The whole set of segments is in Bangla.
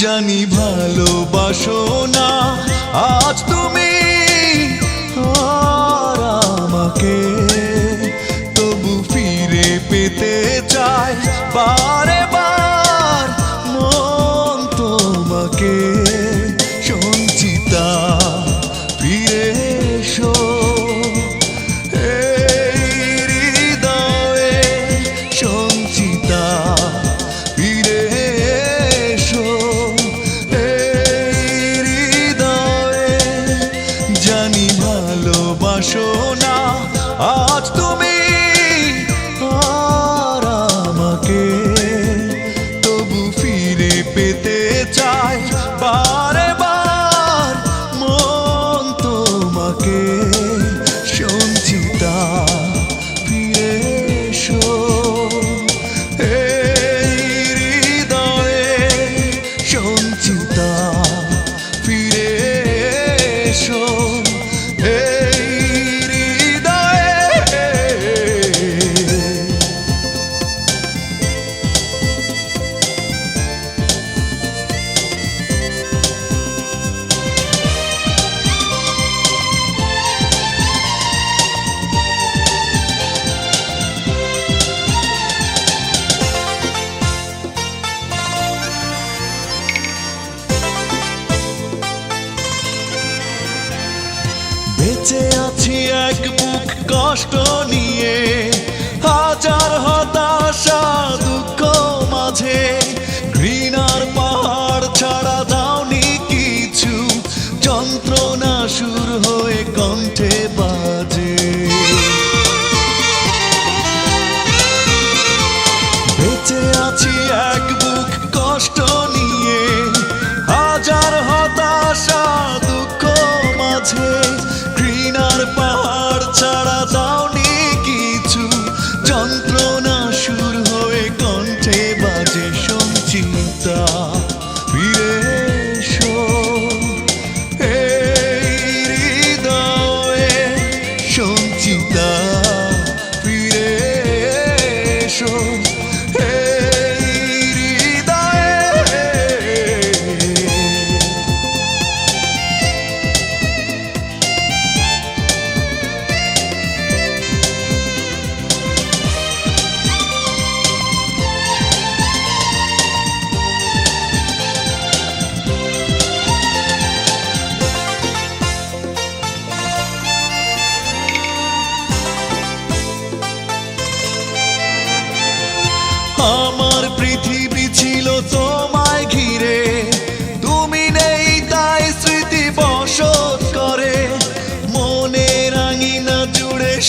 জানি ভালোবাসো না। আজ তুমি আর আমাকে তবু ফিরে পেতে চাই। বারে বার মন তোমাকে না আজ তুমি আর আমাকে তবু ফিরে পেতে চাই। বারে বার মন তোমাকে সঞ্চিতা, ফিরে এসো। এই হৃদয়ে সঞ্চিতা। কষ্ট নিয়ে, হাজার হতাশা, দুঃখ মাঝে। ঘৃণার পাহাড় ছাড়া দাওনি কিছু, যন্ত্রণা সুর হয়ে কণ্ঠে বাজে। বেঁচে আছি এক বুক কষ্ট ছাড়া দাওনি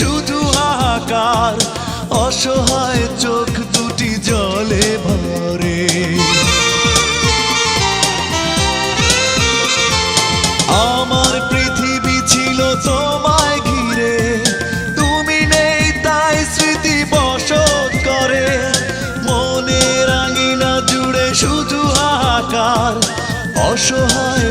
শুধু হাহাকার, অসহায় চোখ দুটি জলে ভরে। আমার পৃথিবী ছিল তোমায় ঘিরে, তুমি নেই তাই স্মৃতি বসত করে। মনে রাঙিনা জুড়ে শুধু হাহাকার, অসহায়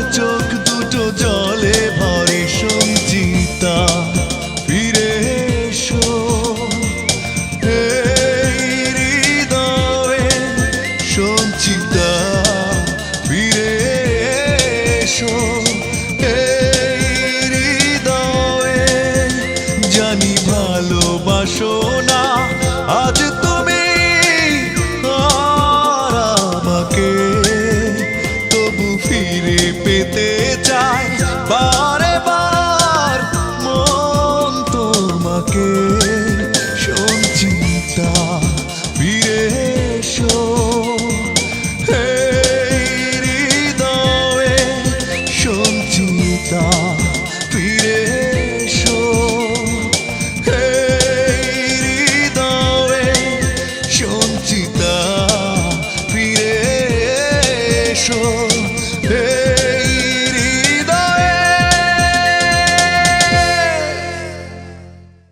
saw